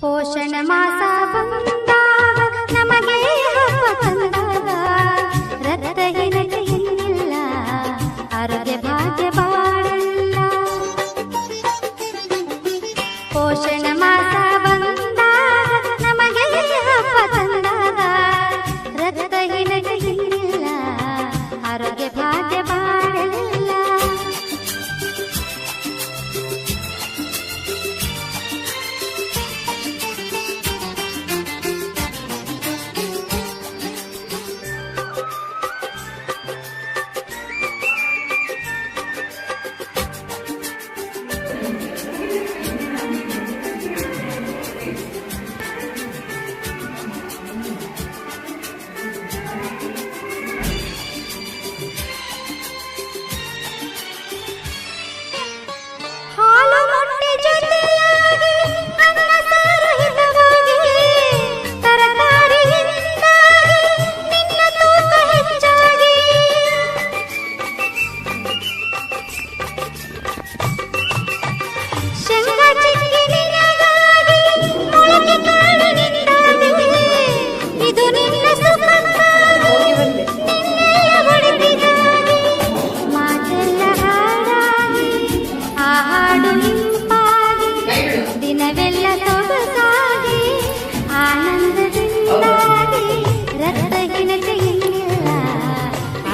ಪೋಷಣ ಮಾಸ ಬಂದಾಗ ನಮಗೆ ಹಬ್ಬ ತಂದಾಗ ರಕ್ತಹೀನತೆ ಇನ್ನಿಲ್ಲ ಆರೋಗ್ಯ ಭಾಗ್ಯ ಬಾಳಲ್ಲ. ಪೋಷಣ ಮಾಸ ಬಂದಾಗ ನಮಗೆ ಹಬ್ಬ ತಂದಾಗ ರಕ್ತಹೀನತೆ ಇನ್ನಿಲ್ಲ ಆರೋಗ್ಯ ಭಾಗ್ಯ ದಿನವೆಲ್ಲ ಸೊಗಸಾಗಿ ಆನಂದದಿಂದಾಗಿ ರಕ್ತಹೀನತೆ ಇನ್ನಿಲ್ಲ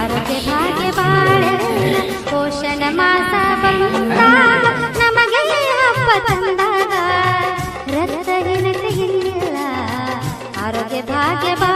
ಆರೋಗ್ಯ ಭಾಗ್ಯ ಬಾಳ ಪೋಷಣ ಮಾಸ ಬಂದಾಗ ನಮಗೆ ಹಬ್ಬ ತಂದಾಗ ರಕ್ತಹೀನತೆ ಇನ್ನಿಲ್ಲ ಆರೋಗ್ಯ ಭಾಗ್ಯ ಬಾಳಲ್ಲ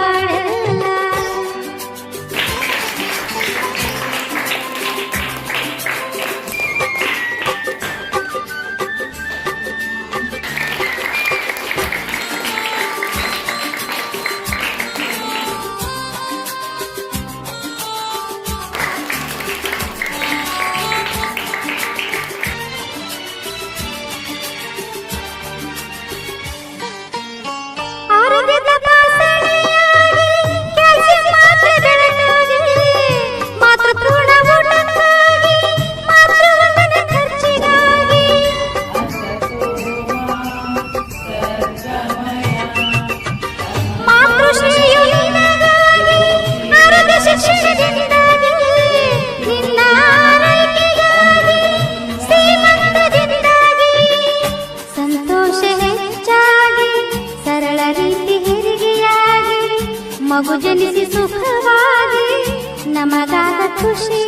ಮಗು ಜನಿಸಿ ಸುಖವಾಗಿ ನಮಗಾದ ಖುಷಿ